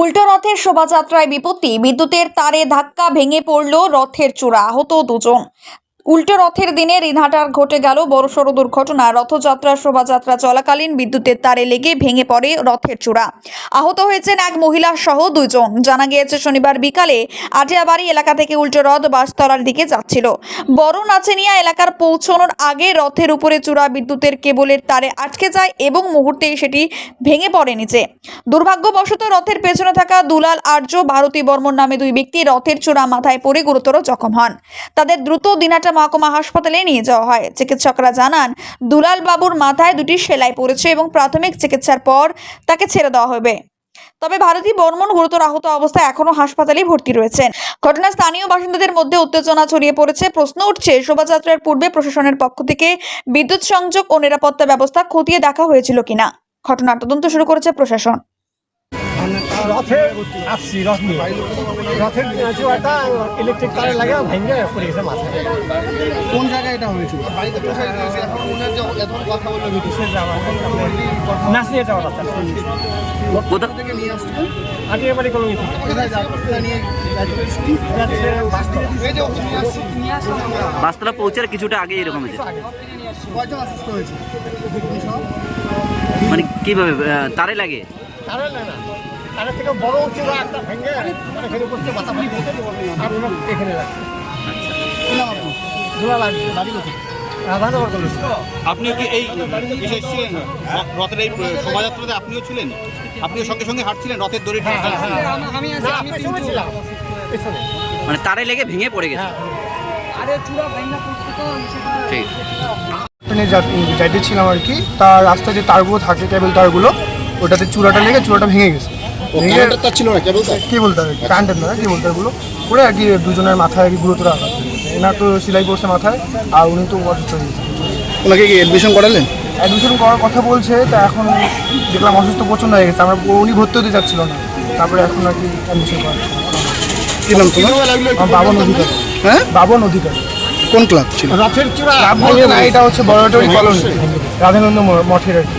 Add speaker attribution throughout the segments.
Speaker 1: উল্টো রথের শোভাযাত্রায় বিপত্তি। বিদ্যুতের তারে ধাক্কা ভেঙে পড়ল রথের চূড়া। আহত দুজন। উল্টো রথের দিনে ঋণহাটার ঘটে গেল বড়সড় দুর্ঘটনা। রথযাত্রা শোভাযাত্রা চলাকালীন বিদ্যুতের তারে লেগে ভেঙে পড়ে রথের চূড়া। আহত হয়েছেন এক মহিলা সহ দুজন জানা গিয়েছে, শনিবার বিকালে আটিয়াবাড়ি এলাকা থেকে উল্টো রথ বাসতলার দিকে যাচ্ছিল। বড় নাচেনিয়া এলাকার পৌঁছানোর আগে রথের উপরে চূড়া বিদ্যুতের কেবলের তারে আটকে যায় এবং মুহূর্তেই সেটি ভেঙে পড়ে নিচে। দুর্ভাগ্যবশত রথের পেছনে থাকা দুলাল আর্য, ভারতী বর্মন নামে দুই ব্যক্তি রথের চূড়া মাথায় পড়ে গুরুতর জখম হন। তাদের দ্রুত দিনাটা মহকুমা হাসপাতালে নিয়ে যাওয়া হয়। চিকিৎসকরা জানান, দুলাল বাবুর মাথায় দুটি সেলাই পড়েছে এবং প্রাথমিক চিকিৎসার পর তাকে ছেড়ে দেওয়া হবে। তবে ভারতী বর্মন গুরুতর আহত অবস্থায় এখনও হাসপাতালে ভর্তি রয়েছেন। ঘটনায় স্থানীয় বাসিন্দাদের মধ্যে উত্তেজনা ছড়িয়ে পড়েছে। প্রশ্ন উঠছে, শোভাযাত্রার পূর্বে প্রশাসনের পক্ষ থেকে বিদ্যুৎ সংযোগ ও নিরাপত্তা ব্যবস্থা খতিয়ে দেখা হয়েছিল কিনা? ঘটনার তদন্ত শুরু করেছে প্রশাসন।
Speaker 2: রথে আসছি রথ নিয়ে। রথের চুয়াটা ইলেকট্রিক তারে লাগে ভেঙে পড়ে গেছে মাথায়।
Speaker 3: কোন জায়গায় এটা হয়েছিল
Speaker 2: নাচ নিয়ে যাওয়া রাস্তা
Speaker 4: কোথা
Speaker 3: থেকে নিয়ে
Speaker 2: আটিয়ে বাড়ি কলোনি বাসতলা।
Speaker 4: পৌঁছার কিছুটা আগে এরকম হয়েছে। মানে কীভাবে তারে লাগে?
Speaker 2: তারে না। না তারের থেকে বড় একটা ভেঙে মানে মাথা ভাঙি আর ওনার এখানে? ধোলা লাগছে
Speaker 3: বাড়ি কোথায়?
Speaker 5: আপনিও কি এই বিশেষ ছিলেন রথের এই শোভাযাত্রাতে আপনিও ছিলেন? আপনিও সঙ্গে সঙ্গে হাঁটছিলেন রথের দড়ি
Speaker 2: হ্যাঁ হ্যাঁ হ্যাঁ।
Speaker 4: মানে তারে লেগে ভেঙে পড়ে গেছে।
Speaker 2: হ্যাঁ
Speaker 6: যাইতেছিলাম আর কি তার রাস্তায় যে তারগুলো থাকে কেবল তারগুলো ওটাতে চূড়াটা লেগে চূড়াটা ভেঙে গেছে। ভেঙে
Speaker 3: ছিল না কেবল
Speaker 6: কি বলতে হবে? কারেন্টের না কি বলতে তারগুলো করে আর কি দুজনের মাথায় আর কি গুরুতর আঘাত এনার তো সেলাই করছে মাথায় আর উনি তো অসুস্থ হয়ে গেছে।
Speaker 3: ওনাকে কি এডমিশন করালেন?
Speaker 6: অ্যাডমিশন করার কথা বলছে তা এখন দেখলাম অসুস্থ প্রচণ্ড হয়ে গেছে। আমরা উনি ভর্তি হতে যাচ্ছিল না। তারপরে এখন আর কি অ্যাডমিশন করাচ্ছে।
Speaker 3: কি নাম তোমার?
Speaker 6: বাবন অধিকারী
Speaker 3: হ্যাঁ?
Speaker 6: বাবন অধিকারী
Speaker 3: কোন ক্লাব ছিল?
Speaker 2: রথের চূড়া।
Speaker 6: লাভ বলতে না এটা হচ্ছে বড়টরি কলোনি। রাধানন্দ মঠের আর কি।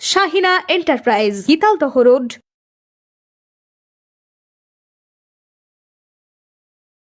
Speaker 7: Shahina enterprise Gital road